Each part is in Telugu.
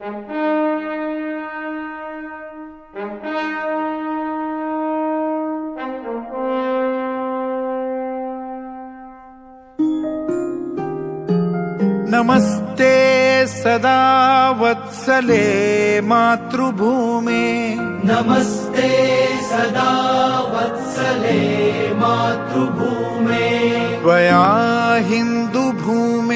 नमस्ते सदा वत्सले मातृभूमे। नमस्ते सदा वत्सले मातृभूमे। त्वया हिन्दुभूमे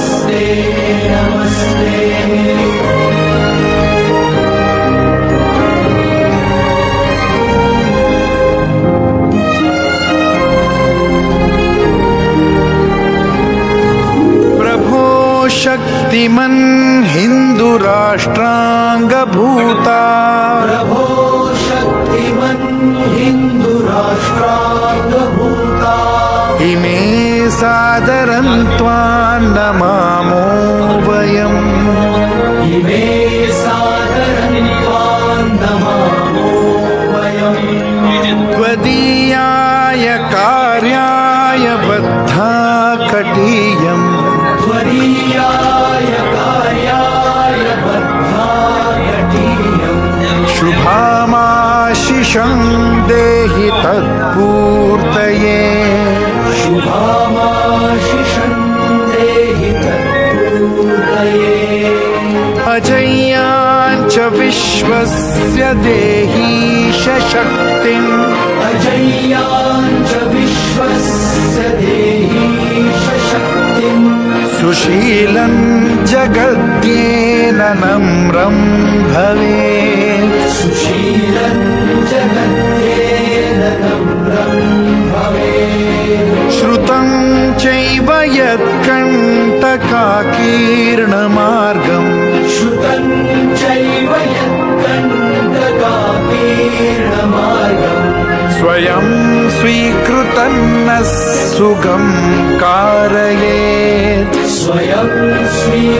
नमस्ते नमस्ते। प्रभो शक्तिमन् हिन्दुराष्ट्राङ्गभूता प्रभो शक्तिमन् हिन्दुराष्ट्राङ्गभूता इमे सादरं त्वां জাহান্নামা देहीशक्तिम् अजया विश्वस्य देहीशक्तिम् सुशीलं जगद्येन नम्रं भवेत्। सुशीलम् स्वयं स्वीकृतन्न सुगं कारयेत्। स्वयं स्वीकृतं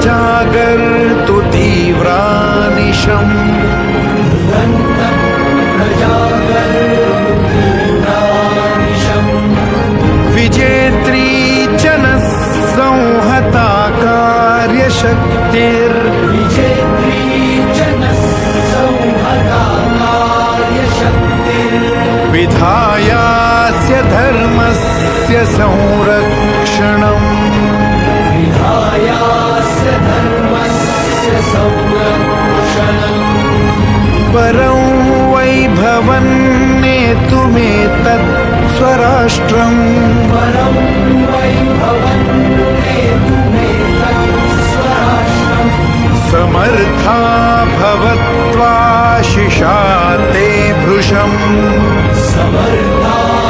हृदन्तप्रजागर्तु तीव्रानिशम् विजेत्री च नः संहता कार्यशक्तिर् विजेत्री च नः संहता कार्यशक्तिर् विधायास्य धर्मस्य संरक्षणम्। विधायास्य धर्मस्य संरक्षणम्। परं वैभवन्नेतुमेतत् स्वराष्ट्रम् परं वैभवन्नेतुमेतत् स्वराष्ट्रम् समर्था भवत्वाशिषा ते भृशम्। समर्था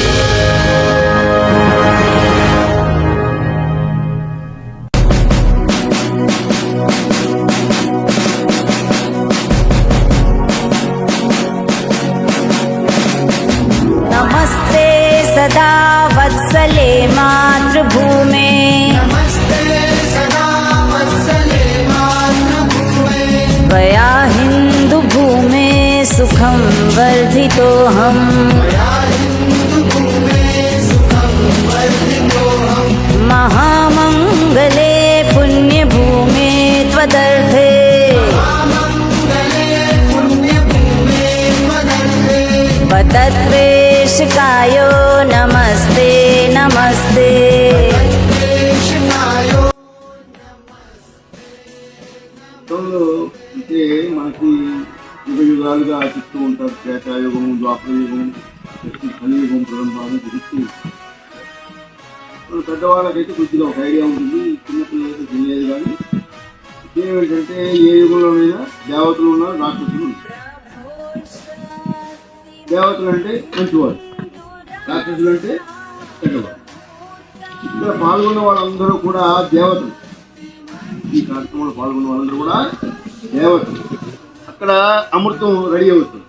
वर्धितो हम। महामंगले पुण्य पुण्यभूमे त्वदर्थे। पतत्वेशकायो नमस्ते नमस्ते। तो ये माकी యుగాలుగా చెప్తూ ఉంటారు త్రేతాయుగము ద్వాపరయుగం నెక్స్ట్ కలియుగం ప్రారంభాలు తెలుస్తూ మన పెద్దవాళ్ళకైతే కొద్దిగా ఒక ఐడియా ఉంటుంది చిన్నపిల్లలకి తెలియదు కానీ ఏంటంటే ఏ యుగంలోనైనా దేవతలు ఉన్నారు రాక్షసులు దేవతలు అంటే మంచివారు రాక్షసులు అంటే చెడ్డవారు ఇక్కడ పాల్గొన్న వాళ్ళందరూ కూడా దేవతలు. ఈ కార్యక్రమంలో పాల్గొన్న వాళ్ళందరూ కూడా దేవతలు. అక్కడ అమృతం రెడీ అవుతుంది.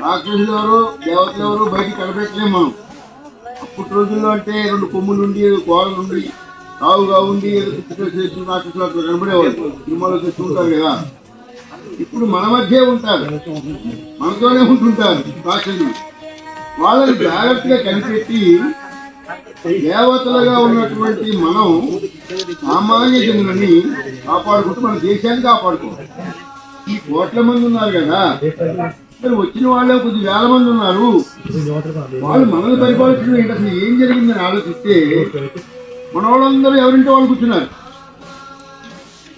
రాక్షసులు ఎవరు దేవతలు ఎవరు బయటికి కనిపెట్టలేము మనం అప్పటి రోజుల్లో అంటే రెండు కొమ్ములు ఉండి కోడలు ఉండి రావుగా ఉండి ఏదో రాక్షసులు అక్కడ కనబడేవాళ్ళు సినిమాలో చేస్తూ కదా. ఇప్పుడు మన మధ్య ఉంటారు. మనతోనే ఉంటుంటారు రాక్షసులు. వాళ్ళని జాగ్రత్తగా కనిపెట్టి దేవతలుగా ఉన్నటువంటి మనం సామాన్య జనులని కాపాడుకుంటూ మన దేశాన్ని కాపాడుకోవాలి. ఈ కోట్ల మంది ఉన్నారు కదా. మరి వచ్చిన వాళ్ళే కొద్ది వేల మంది ఉన్నారు. వాళ్ళు మనల్ని పరిపాలించడం ఏంటి? అసలు ఏం జరిగిందని ఆలోచిస్తే మన వాళ్ళందరూ ఎవరింటో వాళ్ళు కూర్చున్నారు?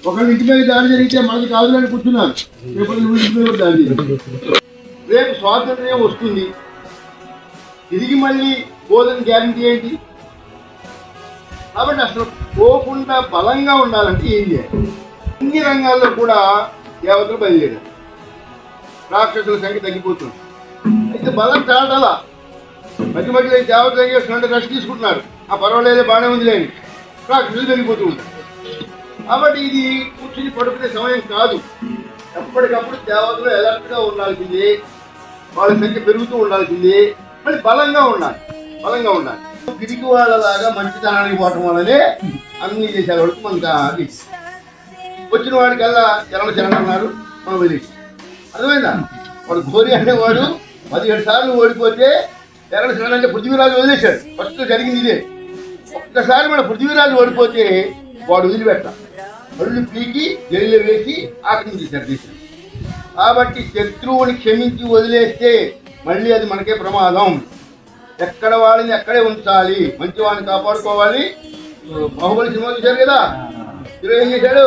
ఒకళ్ళ ఇంటి మీద దాడి జరిగితే మనకి కాదు అని కూర్చున్నారు. రేపు ఇంటి మీద దాడి రేపు స్వాతంత్ర్యం వస్తుంది. తిరిగి మళ్ళీ పోదని గ్యారంటీ ఏంటి? కాబట్టి అసలు పోకుండా బలంగా ఉండాలంటే ఏం చేయాలి? అన్ని రంగాల్లో కూడా దేవతలు బయలుదేరారు. రాక్షసుల సంఖ్య తగ్గిపోతుంది. అయితే బలం చాటాలా మధ్య మధ్యలో దేవతలు ఏం చేస్తున్నారు? రెస్ట్ తీసుకుంటున్నారు. ఆ పర్వాలేదు బాగానే ఉంది లేని రాక్షసులు పెరిగిపోతూ ఉంటారు కాబట్టి ఇది కూర్చుని పడుకునే సమయం కాదు. ఎప్పటికప్పుడు దేవతలు ఎలర్ట్గా ఉండాల్సింది. వాళ్ళ సంఖ్య పెరుగుతూ ఉండాల్సింది. మళ్ళీ బలంగా ఉండాలి. బలంగా ఉండాలి. పిరికి వాళ్ళలాగా మంచితనానికి పోవటం వల్లనే అన్ని చేసే వరకు మనకు అది వచ్చిన వాడికల్లా చరణ చరణ అన్నారు మనం వదిలేసి. అర్థమైందా? వాడు ఘోరి అనేవాడు పదిహేడు సార్లు ఓడిపోతే చరణ చరణ అంటే పృథ్వీరాజు వదిలేశాడు. ఫస్ట్ జరిగింది ఇదే. ఒక్కసారి మన పృథ్వీరాజు ఓడిపోతే వాడు వదిలిపెట్ట. అడుగు పీకి జైల్లో వేసి ఆక్రమించేశారు దేశం కాబట్టి శత్రువుని క్షమించి వదిలేస్తే మళ్ళీ అది మనకే ప్రమాదం. ఎక్కడ వాడిని ఎక్కడే ఉంచాలి. మంచి వాడిని కాపాడుకోవాలి బాహుబలి సినిమా చూశారు కదా? హీరో ఏం చేశాడు.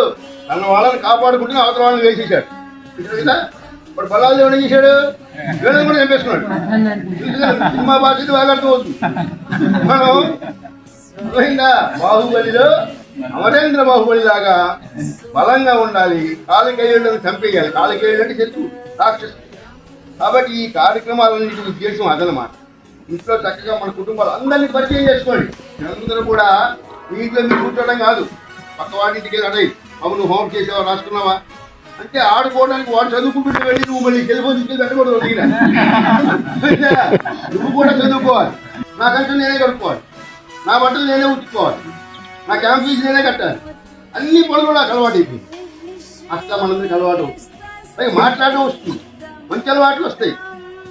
తన వాళ్ళని కాపాడుకుంటూ అవతల వాళ్ళని వేసేసాడు. చూశారు కదా? ఇప్పుడు బలాలు ఏం చేశాడు? వీళ్ళని కూడా చంపేసుకున్నాడు. సినిమా భాష ఇది బాగా అర్థమవుతుంది. మనం అర్థమైందా బాహుబలిలో అమరేంద్ర బాహుబలి లాగా బలంగా ఉండాలి. కాలికేయులను చంపేయాలి. కాలికేయుడు అంటే శత్రువు రాక్షసు కాబట్టి ఈ కార్యక్రమాలన్నింటినీ ఉద్దేశం అదనమాట. ఇంట్లో చక్కగా మన కుటుంబాలు అందరినీ పరిచయం చేసుకోండి. అందరూ కూడా మీ ఇంట్లో మీరు కూర్చోవడం కాదు. పక్క వాడింటికి అడై అవును హోమ్ చేసావా రాసుకున్నావా? అంటే ఆడుకోవడానికి వాడు చదువుకుంటుంటే వెళ్ళి నువ్వు మళ్ళీ టెలిఫోన్ తీసుకెళ్ళి పెట్టకూడదు అడిగిన నువ్వు కూడా చదువుకోవాలి. నా కంటే నేనే కడుక్కోవాలి. నా బట్టలు నేనే ఉతుక్కోవాలి. నా క్యాంప్ ఫీజు నేనే కట్టాలి. అన్ని పనులు నాకు అలవాటు అయిపోయింది అట్లా మనందరికి అలవాటు మాట్లాడడం వస్తుంది. మంచి అలవాట్లు వస్తాయి.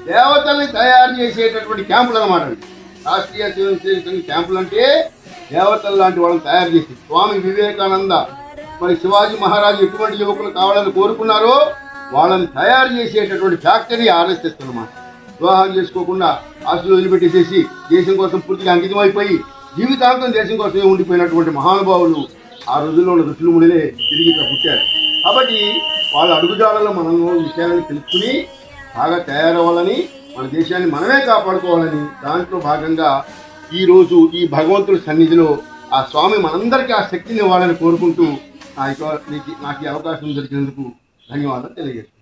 దేవతల్ని తయారు చేసేటటువంటి క్యాంపులు అనమాట రాష్ట్రీయ స్వయం సంఘ క్యాంపులు అంటే దేవతలు లాంటి వాళ్ళని తయారు చేసి స్వామి వివేకానంద మరి శివాజీ మహారాజు ఎటువంటి యువకులు కావాలని కోరుకున్నారో వాళ్ళని తయారు చేసేటటువంటి ఫ్యాక్టరీ ఆర్ఎస్ఎస్ అనమాట వివాహం చేసుకోకుండా ఆస్తులు వదిలిపెట్టేసేసి దేశం కోసం పూర్తిగా అంకితమైపోయి జీవితాంతం దేశం కోసమే ఉండిపోయినటువంటి మహానుభావులు ఆ రోజుల్లో ఉన్న ఋషులు మునిలే తిరిగి ఇక్కడ పుట్టారు. కాబట్టి వాళ్ళ అడుగుజాడలో మనం విషయాలను తెలుసుకుని బాగా తయారవ్వాలని మన దేశాన్ని మనమే కాపాడుకోవాలని దాంట్లో భాగంగా ఈ రోజు ఈ భగవంతుడి సన్నిధిలో ఆ స్వామి మనందరికీ ఆ శక్తిని ఇవ్వాలని కోరుకుంటూ నాకు నాకు ఈ అవకాశం దొరికినందుకు ధన్యవాదాలు తెలియజేస్తాను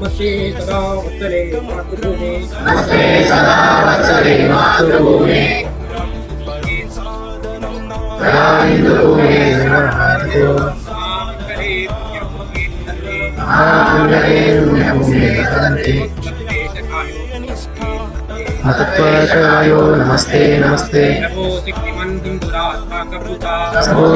नमस्ते सदा वत्सले मातृभूमे करे मतत्वाचार्यो नमस्ते नमस्ते नमो शक्तिमन्तं दुरात्मा कपूता सर्वो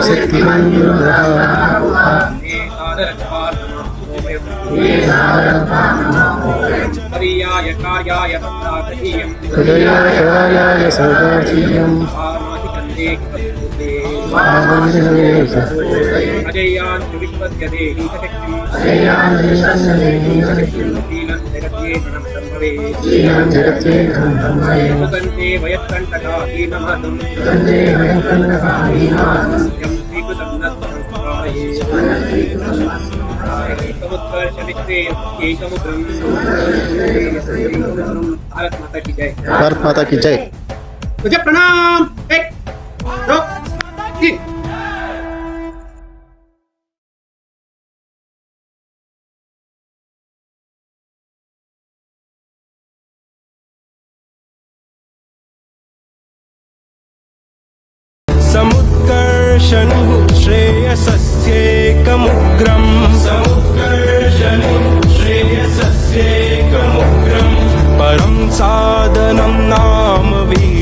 हृदयाय कार्याय कार्याय सदाचियम् जगत्ये वयत्कण्टकाहीनमहतं भारत माता की जय। भारत माता की जय। मुझे प्रणाम। एक दो तीन। சாதனம் நாம் வீ